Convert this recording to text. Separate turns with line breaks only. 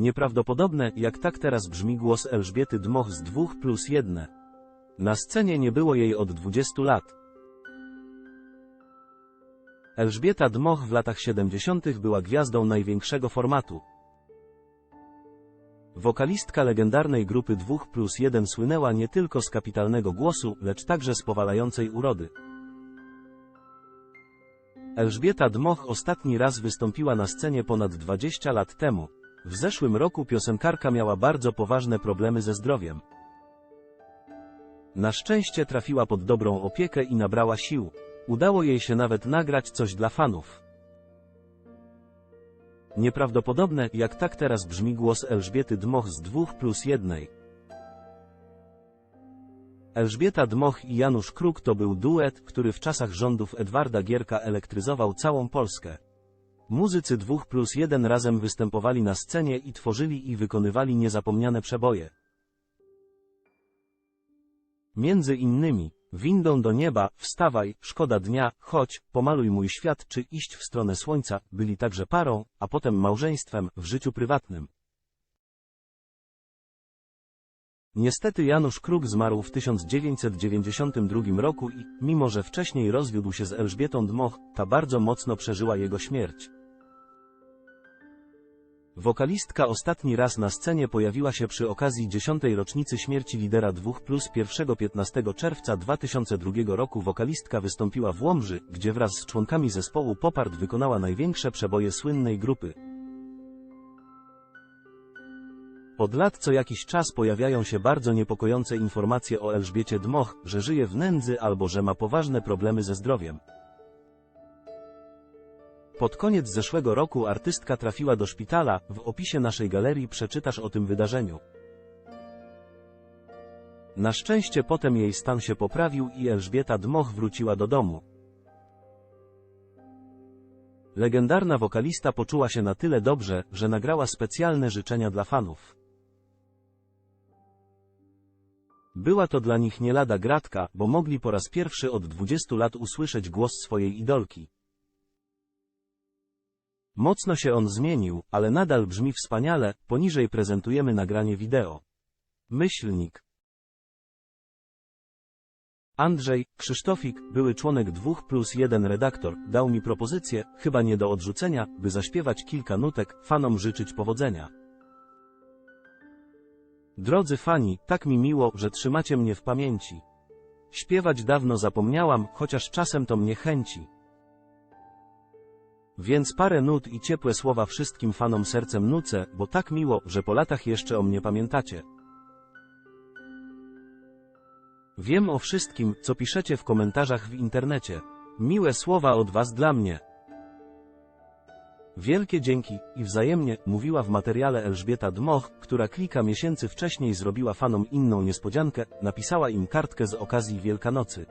Nieprawdopodobne, jak tak teraz brzmi głos Elżbiety Dmoch z 2 plus 1. Na scenie nie było jej od 20 lat. Elżbieta Dmoch w latach 70. była gwiazdą największego formatu. Wokalistka legendarnej grupy 2 plus 1 słynęła nie tylko z kapitalnego głosu, lecz także z powalającej urody. Elżbieta Dmoch ostatni raz wystąpiła na scenie ponad 20 lat temu. W zeszłym roku piosenkarka miała bardzo poważne problemy ze zdrowiem. Na szczęście trafiła pod dobrą opiekę i nabrała sił. Udało jej się nawet nagrać coś dla fanów. Nieprawdopodobne, jak tak teraz brzmi głos Elżbiety Dmoch z 2 plus 1. Elżbieta Dmoch i Janusz Kruk to był duet, który w czasach rządów Edwarda Gierka elektryzował całą Polskę. Muzycy 2 plus 1 razem występowali na scenie i tworzyli i wykonywali niezapomniane przeboje. Między innymi, windą do nieba, wstawaj, szkoda dnia, chodź, pomaluj mój świat czy iść w stronę słońca, byli także parą, a potem małżeństwem, w życiu prywatnym. Niestety Janusz Kruk zmarł w 1992 roku i, mimo że wcześniej rozwiódł się z Elżbietą Dmoch, ta bardzo mocno przeżyła jego śmierć. Wokalistka ostatni raz na scenie pojawiła się przy okazji dziesiątej rocznicy śmierci lidera 2 plus 1 15 czerwca 2002 roku wokalistka wystąpiła w Łomży, gdzie wraz z członkami zespołu Popart wykonała największe przeboje słynnej grupy. Od lat co jakiś czas pojawiają się bardzo niepokojące informacje o Elżbiecie Dmoch, że żyje w nędzy albo że ma poważne problemy ze zdrowiem. Pod koniec zeszłego roku artystka trafiła do szpitala, w opisie naszej galerii przeczytasz o tym wydarzeniu. Na szczęście potem jej stan się poprawił i Elżbieta Dmoch wróciła do domu. Legendarna wokalista poczuła się na tyle dobrze, że nagrała specjalne życzenia dla fanów. Była to dla nich nie lada gratka, bo mogli po raz pierwszy od 20 lat usłyszeć głos swojej idolki. Mocno się on zmienił, ale nadal brzmi wspaniale, poniżej prezentujemy nagranie wideo. Myślnik. Andrzej, Krzysztofik, były członek 2 plus 1 redaktor, dał mi propozycję, chyba nie do odrzucenia, by zaśpiewać kilka nutek, fanom życzyć powodzenia. Drodzy fani, tak mi miło, że trzymacie mnie w pamięci. Śpiewać dawno zapomniałam, chociaż czasem to mnie chęci. Więc parę nut i ciepłe słowa wszystkim fanom sercem nucę, bo tak miło, że po latach jeszcze o mnie pamiętacie. Wiem o wszystkim, co piszecie w komentarzach w internecie. Miłe słowa od was dla mnie. Wielkie dzięki i wzajemnie, mówiła w materiale Elżbieta Dmoch, która kilka miesięcy wcześniej zrobiła fanom inną niespodziankę, napisała im kartkę z okazji Wielkanocy.